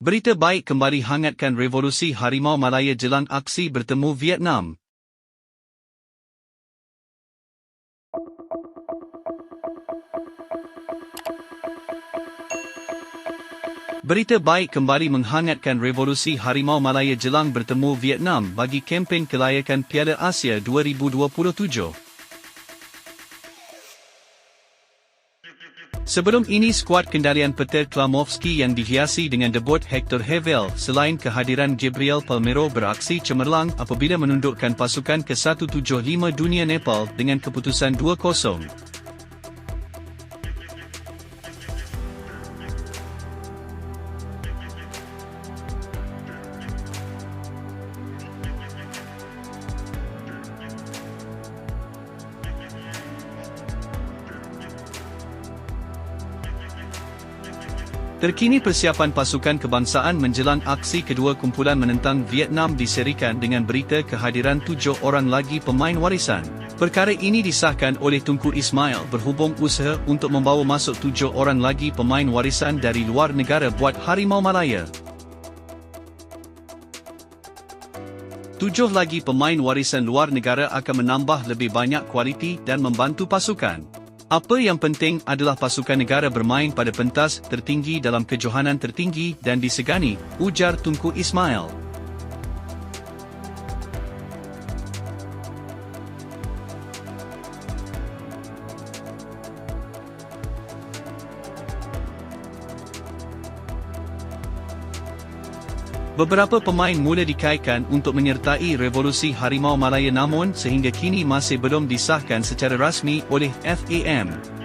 Berita baik kembali hangatkan revolusi Harimau Malaya jelang aksi bertemu Vietnam. Berita baik kembali menghangatkan revolusi Harimau Malaya jelang bertemu Vietnam bagi kempen kelayakan Piala Asia 2027. Sebelum ini skuad kendalian Peter Klamovski yang dihiasi dengan debut Hector Hevel selain kehadiran Gabriel Palmero beraksi cemerlang apabila menundukkan pasukan ke-175 dunia Nepal dengan keputusan 2-0. Terkini persiapan pasukan kebangsaan menjelang aksi kedua kumpulan menentang Vietnam diserikan dengan berita kehadiran tujuh orang lagi pemain warisan. Perkara ini disahkan oleh Tunku Ismail berhubung usaha untuk membawa masuk tujuh orang lagi pemain warisan dari luar negara buat Harimau Malaya. Tujuh lagi pemain warisan luar negara akan menambah lebih banyak kualiti dan membantu pasukan. Apa yang penting adalah pasukan negara bermain pada pentas tertinggi dalam kejohanan tertinggi dan disegani, ujar Tunku Ismail. Beberapa pemain mula dikaitkan untuk menyertai revolusi Harimau Malaya namun sehingga kini masih belum disahkan secara rasmi oleh FAM.